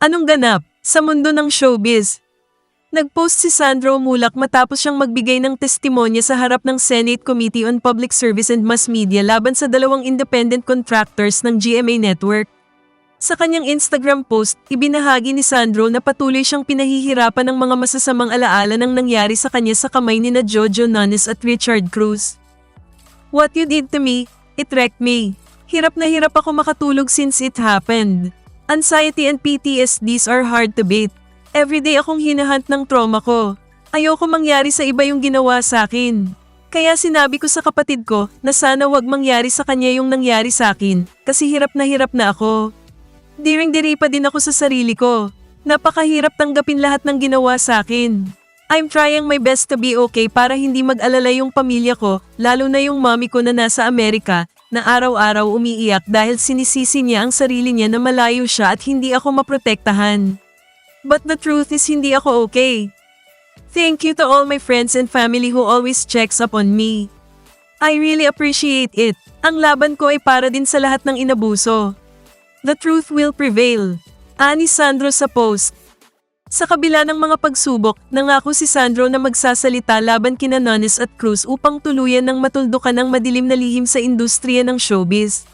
Anong ganap sa mundo ng showbiz? Nagpost si Sandro Mulak matapos siyang magbigay ng testimonya sa harap ng Senate Committee on Public Service and Mass Media laban sa dalawang independent contractors ng GMA Network. Sa kanyang Instagram post, ibinahagi ni Sandro na patuloy siyang pinahihirapan ng mga masasamang alaala ng nangyari sa kanya sa kamay ni na Jojo Nones at Richard Cruz. What you did to me, it wrecked me. Hirap na hirap ako makatulog since it happened. Anxiety and PTSDs are hard to beat. Everyday akong hinahunt ng trauma ko. Ayoko mangyari sa iba yung ginawa sa akin. Kaya sinabi ko sa kapatid ko na sana wag mangyari sa kanya yung nangyari sa akin kasi hirap na hirap na ako. Diring-diri pa din ako sa sarili ko. Napakahirap tanggapin lahat ng ginawa sa akin. I'm trying my best to be okay para hindi mag-alala yung pamilya ko, lalo na yung mommy ko na nasa Amerika, na araw-araw umiiyak dahil sinisisi niya ang sarili niya na malayo siya at hindi ako maprotektahan. But the truth is hindi ako okay. Thank you to all my friends and family who always checks up on me. I really appreciate it. Ang laban ko ay para din sa lahat ng inabuso. The truth will prevail. Ani Sandro sa post. Sa kabila ng mga pagsubok, nangako si Sandro na magsasalita laban kina Nones at Cruz upang tuluyan ng matuldukan ng madilim na lihim sa industriya ng showbiz.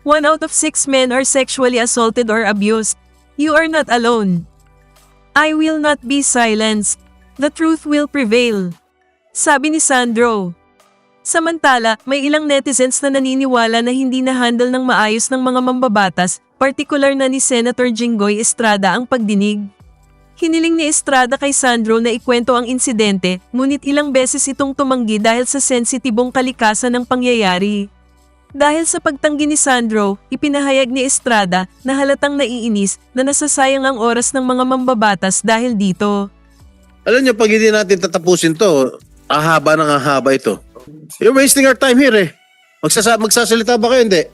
One out of six men are sexually assaulted or abused. You are not alone. I will not be silenced. The truth will prevail. Sabi ni Sandro. Samantala, may ilang netizens na naniniwala na hindi na-handle ng maayos ng mga mambabatas, partikular na ni Senator Jinggoy Estrada ang pagdinig. Hiniling ni Estrada kay Sandro na ikwento ang insidente, ngunit ilang beses itong tumanggi dahil sa sensitibong kalikasan ng pangyayari. Dahil sa pagtanggi ni Sandro, ipinahayag ni Estrada na halatang naiinis na nasasayang ang oras ng mga mambabatas dahil dito. Alam niyo, pag hindi natin tatapusin to, ahaba ng ahaba ito. You're wasting our time here eh. Magsasa magsasalita ba kayo? Hindi.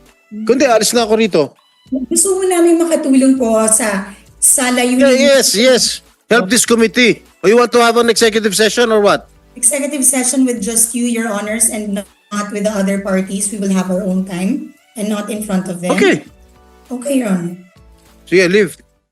Kundi, alis na ako rito. Gusto mo namin makatulong po sa sa layunin Yeah, yes, yes. Help this committee. O you want to have an executive session or what? executive session with just you, your honors, and not with the other parties. We will have our own time and not in front of them. Okay. Okay, Your Honor. Sige, leave.